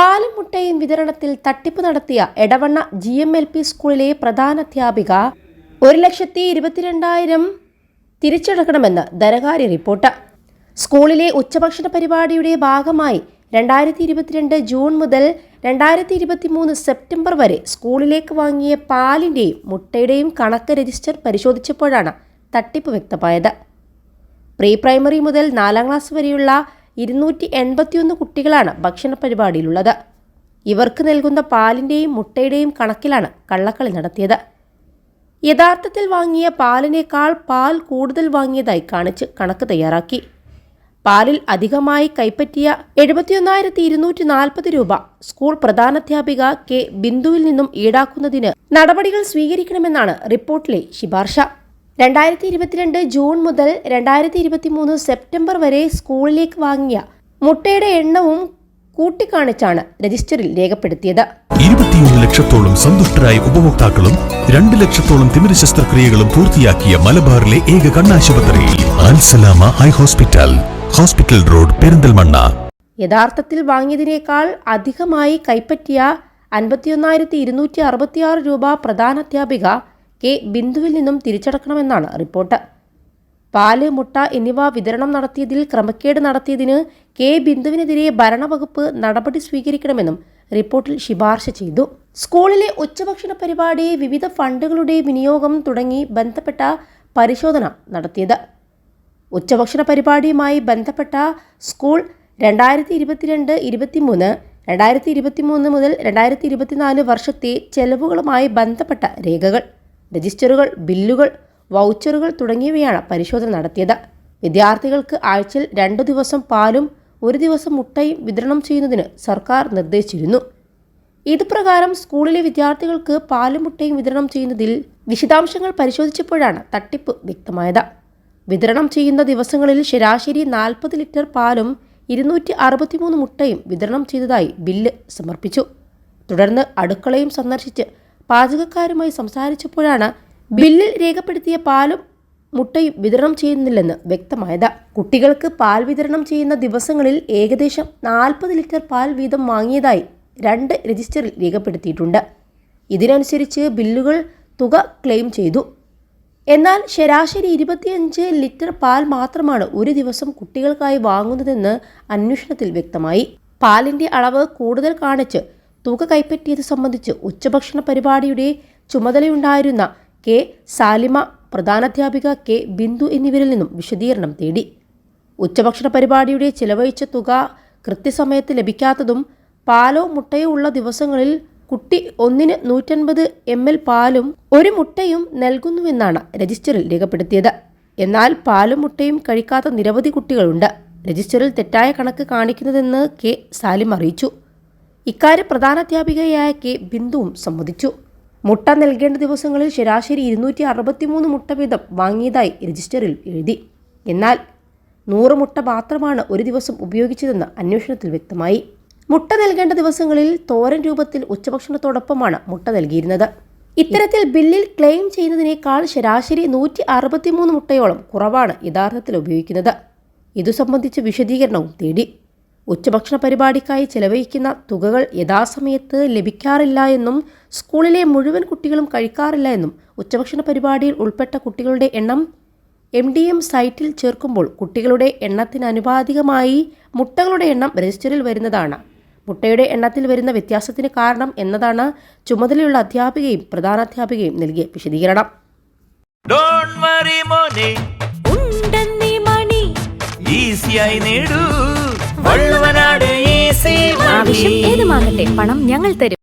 പാലും മുട്ടയും വിതരണത്തിൽ തട്ടിപ്പ് നടത്തിയ Edavanna G M L P സ്കൂളിലെ പ്രധാനാധ്യാപിക ഒരു ലക്ഷത്തി ഇരുപത്തിരണ്ടായിരം തിരിച്ചടക്കണമെന്ന് ധനകാര്യ റിപ്പോർട്ട്. സ്കൂളിലെ ഉച്ചഭക്ഷണ പരിപാടിയുടെ ഭാഗമായി രണ്ടായിരത്തി ഇരുപത്തിരണ്ട് ജൂൺ മുതൽ രണ്ടായിരത്തി ഇരുപത്തി മൂന്ന് സെപ്റ്റംബർ വരെ സ്കൂളിലേക്ക് വാങ്ങിയ പാലിന്റെയും മുട്ടയുടെയും കണക്ക് രജിസ്റ്റർ പരിശോധിച്ചപ്പോഴാണ് തട്ടിപ്പ് വ്യക്തമായത്. പ്രീ പ്രൈമറി മുതൽ നാലാം ക്ലാസ് വരെയുള്ള ഇരുന്നൂറ്റി എൺപത്തിയൊന്ന് കുട്ടികളാണ് ഭക്ഷണ പരിപാടിയിലുള്ളത്. ഇവർക്ക് നൽകുന്ന പാലിന്റെയും മുട്ടയുടെയും കണക്കിലാണ് കള്ളക്കളി നടത്തിയത്. യഥാർത്ഥത്തിൽ വാങ്ങിയ പാലിനേക്കാൾ പാൽ കൂടുതൽ വാങ്ങിയതായി കാണിച്ച് കണക്ക് തയ്യാറാക്കി. പാലിൽ അധികമായി കൈപ്പറ്റിയ എഴുപത്തിയൊന്നായിരത്തി ഇരുന്നൂറ്റി നാൽപ്പത് രൂപ സ്കൂൾ പ്രധാനാധ്യാപിക കെ ബിന്ദുവിൽ നിന്നും ഈടാക്കുന്നതിന് നടപടികൾ സ്വീകരിക്കണമെന്നാണ് റിപ്പോർട്ടിലെ ശിപാർശ. രണ്ടായിരത്തി ഇരുപത്തിരണ്ട് ജൂൺ മുതൽ രണ്ടായിരത്തി ഇരുപത്തിമൂന്ന് സെപ്റ്റംബർ വരെ സ്കൂളിലേക്ക് വാങ്ങിയ മുട്ടയുടെ എണ്ണവും കൂട്ടിക്കാണിച്ചാണ് രജിസ്റ്ററിൽ രേഖപ്പെടുത്തിയത്. ഇരുപത്തിയൊന്ന് ലക്ഷത്തോളം സന്തുഷ്ടരായ ഉപഭോക്താക്കളും രണ്ട് ലക്ഷത്തോളം തിമിര ശസ്ത്രക്രിയകളും പൂർത്തിയാക്കിയ മലബാറിലെ ഏക കണ്ണാശുപത്രി Alsalama high hospital hospital road Perinthalmanna. യഥാർത്ഥത്തിൽ വാങ്ങിയതിനേക്കാൾ അധികമായി കൈപ്പറ്റിയ അൻപത്തിയൊന്നായിരത്തി ഇരുന്നൂറ്റി അറുപത്തിയാറ് രൂപ പ്രധാനാധ്യാപിക കെ ബിന്ദുവിൽ നിന്നും തിരിച്ചടക്കണമെന്നാണ് റിപ്പോർട്ട്. പാൽ മുട്ട എന്നിവ വിതരണം നടത്തിയതിൽ ക്രമക്കേട് നടത്തിയതിന് കെ ബിന്ദുവിനെതിരെ ഭരണവകുപ്പ് നടപടി സ്വീകരിക്കണമെന്നും റിപ്പോർട്ടിൽ ശുപാർശ ചെയ്തു. സ്കൂളിലെ ഉച്ചഭക്ഷണ പരിപാടി വിവിധ ഫണ്ടുകളുടെ വിനിയോഗം തുടങ്ങി ബന്ധപ്പെട്ട പരിശോധന നടത്തിയത്. ഉച്ചഭക്ഷണ പരിപാടിയുമായി ബന്ധപ്പെട്ട സ്കൂൾ രണ്ടായിരത്തി ഇരുപത്തിരണ്ട് ഇരുപത്തിമൂന്ന് രണ്ടായിരത്തി ഇരുപത്തിമൂന്ന് മുതൽ രണ്ടായിരത്തി ഇരുപത്തിനാല് വർഷത്തെ ചെലവുകളുമായി ബന്ധപ്പെട്ട രേഖകൾ. രജിസ്റ്ററുകൾ ബില്ലുകൾ വൗച്ചറുകൾ തുടങ്ങിയവയാണ് പരിശോധന നടത്തിയത്. വിദ്യാർത്ഥികൾക്ക് ആഴ്ചയിൽ രണ്ടു ദിവസം പാലും ഒരു ദിവസം മുട്ടയും വിതരണം ചെയ്യുന്നതിന് സർക്കാർ നിർദ്ദേശിച്ചിരുന്നു. ഇതുപ്രകാരം സ്കൂളിലെ വിദ്യാർത്ഥികൾക്ക് പാലും മുട്ടയും വിതരണം ചെയ്യുന്നതിൽ വിശദാംശങ്ങൾ പരിശോധിച്ചപ്പോഴാണ് തട്ടിപ്പ് വ്യക്തമായത്. വിതരണം ചെയ്യുന്ന ദിവസങ്ങളിൽ ശരാശരി നാൽപ്പത് ലിറ്റർ പാലും ഇരുന്നൂറ്റി അറുപത്തിമൂന്ന് മുട്ടയും വിതരണം ചെയ്തതായി ബില്ല് സമർപ്പിച്ചു. തുടർന്ന് അടുക്കളയും സന്ദർശിച്ച് പാചകക്കാരുമായി സംസാരിച്ചപ്പോഴാണ് ബില്ലിൽ രേഖപ്പെടുത്തിയ പാലും മുട്ടയും വിതരണം ചെയ്യുന്നില്ലെന്ന് വ്യക്തമായത്. കുട്ടികൾക്ക് പാൽ വിതരണം ചെയ്യുന്ന ദിവസങ്ങളിൽ ഏകദേശം നാൽപ്പത് ലിറ്റർ പാൽ വീതം വാങ്ങിയതായി രണ്ട് രജിസ്റ്ററിൽ രേഖപ്പെടുത്തിയിട്ടുണ്ട്. ഇതിനനുസരിച്ച് ബില്ലുകൾ തുക ക്ലെയിം ചെയ്തു. എന്നാൽ ശരാശരി ഇരുപത്തിയഞ്ച് ലിറ്റർ പാൽ മാത്രമാണ് ഒരു ദിവസം കുട്ടികൾക്കായി വാങ്ങുന്നതെന്ന് അന്വേഷണത്തിൽ വ്യക്തമായി. പാലിന്റെ അളവ് കൂടുതൽ കാണിച്ച് തുക കൈപ്പറ്റിയത് സംബന്ധിച്ച് ഉച്ചഭക്ഷണ പരിപാടിയുടെ ചുമതലയുണ്ടായിരുന്ന കെ സാലിമ പ്രധാനാധ്യാപിക കെ ബിന്ദു എന്നിവരിൽ നിന്നും വിശദീകരണം തേടി. ഉച്ചഭക്ഷണ പരിപാടിയുടെ ചിലവഴിച്ച തുക കൃത്യസമയത്ത് ലഭിക്കാത്തതും പാലോ മുട്ടയോ ഉള്ള ദിവസങ്ങളിൽ കുട്ടി ഒന്നിന് നൂറ്റൻപത് എം എൽ പാലും ഒരു മുട്ടയും നൽകുന്നുവെന്നാണ് രജിസ്റ്ററിൽ രേഖപ്പെടുത്തിയത്. എന്നാൽ പാലും മുട്ടയും കഴിക്കാത്ത നിരവധി കുട്ടികളുണ്ട്. രജിസ്റ്ററിൽ തെറ്റായ കണക്ക് കാണിക്കുന്നതെന്ന് കെ സാലിം അറിയിച്ചു. ഇക്കാര്യം പ്രധാനാധ്യാപികയായ കെ ബിന്ദുവും സമ്മതിച്ചു. മുട്ട നൽകേണ്ട ദിവസങ്ങളിൽ ശരാശരി ഇരുന്നൂറ്റി അറുപത്തിമൂന്ന് മുട്ട വീതം വാങ്ങിയതായി രജിസ്റ്ററിൽ എഴുതി. എന്നാൽ നൂറ് മുട്ട മാത്രമാണ് ഒരു ദിവസം ഉപയോഗിച്ചതെന്ന് അന്വേഷണത്തിൽ വ്യക്തമായി. മുട്ട നൽകേണ്ട ദിവസങ്ങളിൽ തോരൻ രൂപത്തിൽ ഉച്ചഭക്ഷണത്തോടൊപ്പമാണ് മുട്ട നൽകിയിരുന്നത്. ഇത്തരത്തിൽ ബില്ലിൽ ക്ലെയിം ചെയ്യുന്നതിനേക്കാൾ ശരാശരി നൂറ്റി അറുപത്തിമൂന്ന് മുട്ടയോളം കുറവാണ് യഥാർത്ഥത്തിൽ ഉപയോഗിക്കുന്നത്. ഇതു സംബന്ധിച്ച് വിശദീകരണവും തേടി. ഉച്ചഭക്ഷണ പരിപാടിക്കായി ചെലവഴിക്കുന്ന തുകകൾ യഥാസമയത്ത് ലഭിക്കാറില്ല എന്നും സ്കൂളിലെ മുഴുവൻ കുട്ടികളും കഴിക്കാറില്ല എന്നും ഉച്ചഭക്ഷണ പരിപാടിയിൽ ഉൾപ്പെട്ട കുട്ടികളുടെ എണ്ണം എം ഡി എം സൈറ്റിൽ ചേർക്കുമ്പോൾ കുട്ടികളുടെ എണ്ണത്തിന് അനുപാതികമായി മുട്ടകളുടെ എണ്ണം രജിസ്റ്ററിൽ വരുന്നതാണ്. മുട്ടയുടെ എണ്ണത്തിൽ വരുന്ന വ്യത്യാസത്തിന് കാരണം എന്നതാണ് ചുമതലയുള്ള അധ്യാപികയും പ്രധാനാധ്യാപികയും നൽകിയ വിശദീകരണം. ഡോണ്ട് വറി മോനെ. ഉണ്ടെന്നീ മണി. ഈസിയായി നേടൂ. ആവശ്യം ഏതുമാകട്ടെ പണം ഞങ്ങൾ തരും.